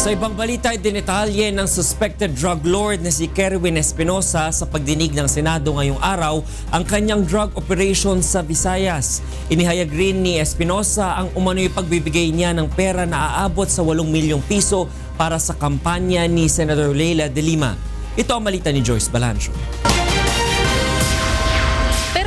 Sa ibang balita, dinetalye ng suspected drug lord na si Kerwin Espinosa sa pagdinig ng Senado ngayong araw ang kanyang drug operation sa Visayas. Inihayag rin ni Espinosa ang umano'y pagbibigay niya ng pera na aabot sa 8 milyong piso para sa kampanya ni Senator Leila de Lima. Ito ang balita ni Joyce Balancho.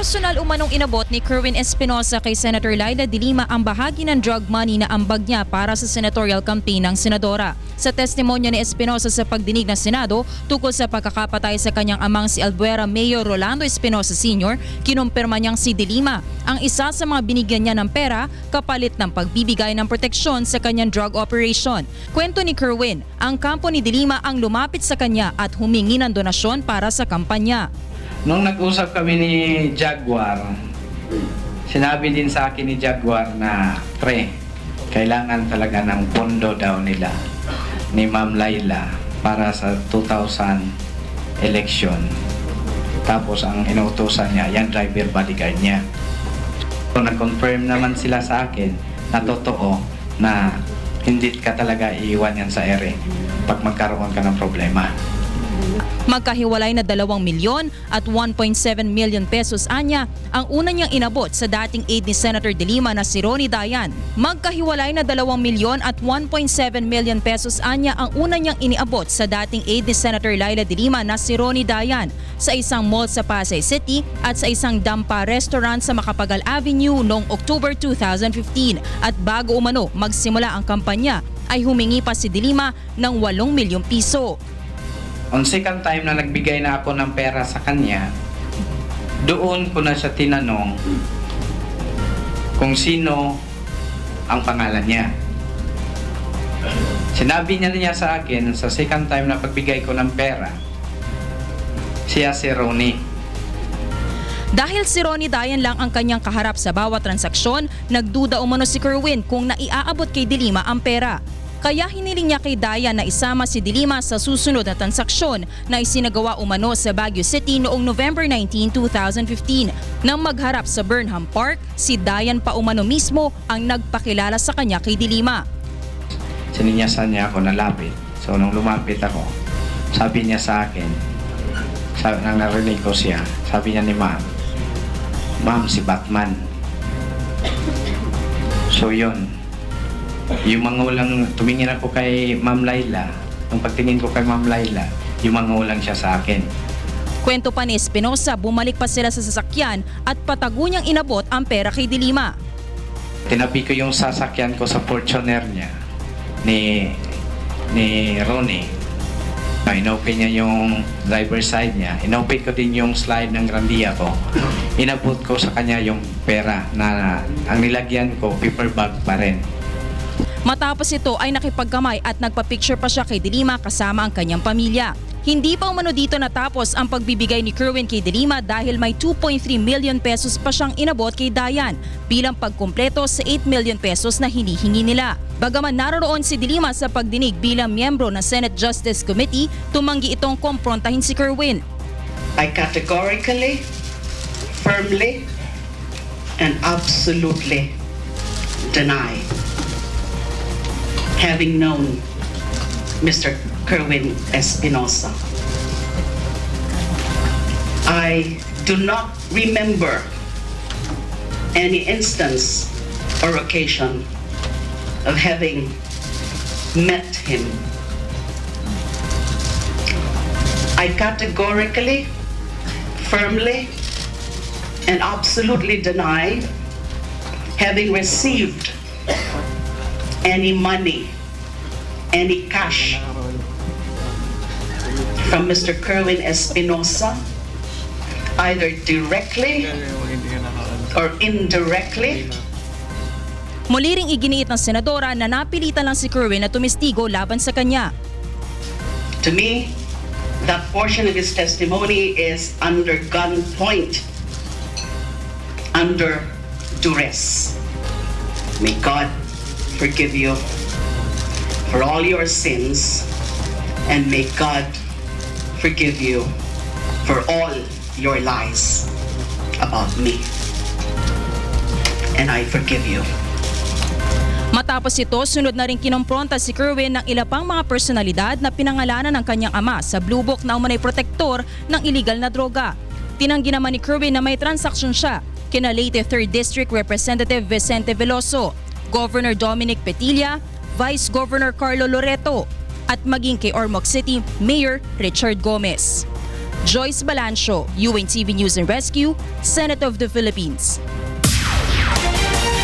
Personal umanong inabot ni Kerwin Espinosa kay Senator Laila de Lima ang bahagi ng drug money na ambag niya para sa senatorial campaign ng senadora. Sa testimonya ni Espinosa sa pagdinig ng Senado tungkol sa pagkakapatay sa kanyang amang si Albuera Mayor Rolando Espinosa Sr., kinumpirma niyang si de Lima ang isa sa mga binigyan niya ng pera kapalit ng pagbibigay ng proteksyon sa kanyang drug operation. Kwento ni Kerwin, ang kampo ni de Lima ang lumapit sa kanya at humingi ng donasyon para sa kampanya. Nung nag-usap kami ni Jaguar, sinabi din sa akin ni Jaguar na, pre, kailangan talaga ng pondo daw nila ni Ma'am Laila para sa 2000 election. Tapos ang inuutosan niya, yan driver bodyguard niya. So, nag-confirm naman sila sa akin na totoo na hindi ka talaga iiwan yan sa ere pag magkaroon ka ng problema. Magkahiwalay na 2 milyon at 1.7 million pesos anya ang una niyang inabot sa dating aide ni Senator De Lima na si Ronnie Dayan. Magkahiwalay na 2 milyon at 1.7 million pesos anya ang una niyang iniabot sa dating aide ni Senator Laila De Lima na si Ronnie Dayan sa isang mall sa Pasay City at sa isang dampa restaurant sa Makapagal Avenue noong October 2015 at bago umano magsimula ang kampanya ay humingi pa si De Lima ng 8 milyong piso. On second time na nagbigay na ako ng pera sa kanya, doon ko na siya tinanong kung sino ang pangalan niya. Sinabi niya niya sa akin sa second time na pagbigay ko ng pera, siya si Ronnie. Dahil si Ronnie Dayan lang ang kanyang kaharap sa bawat transaksyon, nagduda umano si Kerwin kung naiaabot kay Dilima ang pera. Kaya hiniling niya kay Dayan na isama si Dilima sa susunod na transaksyon na isinagawa umano sa Baguio City noong November 19, 2015. Nang magharap sa Burnham Park, si Dayan pa umano mismo ang nagpakilala sa kanya kay Dilima. Sininyasan niya ako na lapit. So nung lumapit ako, sabi niya sa akin, sabi, nang narinig ko siya, sabi niya ni ma'am, ma'am si Batman. So yun, yung mga ulang, tumingin ako kay Ma'am Laila, nung pagtingin ko kay Ma'am Laila, yung mga ulang siya sa akin. Kwento pa ni Espinosa, bumalik pa sila sa sasakyan at patago niyang inabot ang pera kay Dilima. Tinabi ko yung sasakyan ko sa Fortuner niya ni ni Ronnie. Inopen niya yung driver side niya. Inopen ko din yung slide ng Grandia ko. Inabot ko sa kanya yung pera na ang nilagyan ko, paper bag pa rin. Matapos ito ay nakipagkamay at nagpa-picture pa siya kay Dilima kasama ang kanyang pamilya. Hindi pa umano dito natapos ang pagbibigay ni Kerwin kay Dilima dahil may 2.3 million pesos pa siyang inabot kay Dayan bilang pagkumpleto sa 8 million pesos na hinihingi nila. Bagaman naroon si Dilima sa pagdinig bilang miyembro ng Senate Justice Committee, tumanggi itong komprontahin si Kerwin. I categorically, firmly, and absolutely deny having known Mr. Kerwin Espinosa. I do not remember any instance or occasion of having met him. I categorically, firmly, and absolutely deny having received any money, any cash from Mr. Kerwin Espinosa, either directly or indirectly Muli ring iginiit ng senadora na napilitan lang si Kerwin na tumistigo laban sa kanya. To me, that portion of his testimony is under gunpoint, under duress. May God forgive you for all your sins, and may God forgive you for all your lies about me. And I forgive you. Matapos ito, sunod na rin kinompronta si Kerwin ng ilang pang mga personalidad na pinangalanan ng kanyang ama sa Blue Book na umanay protektor ng illegal na droga. Tinanggi naman ni Kerwin na may transaksyon siya kina Leyte 3rd District Representative Vicente Veloso, Governor Dominic Petilla, Vice Governor Carlo Loreto, at maging kay Ormoc City Mayor Richard Gomez. Joyce Balancho, UNTV News and Rescue, Senate of the Philippines.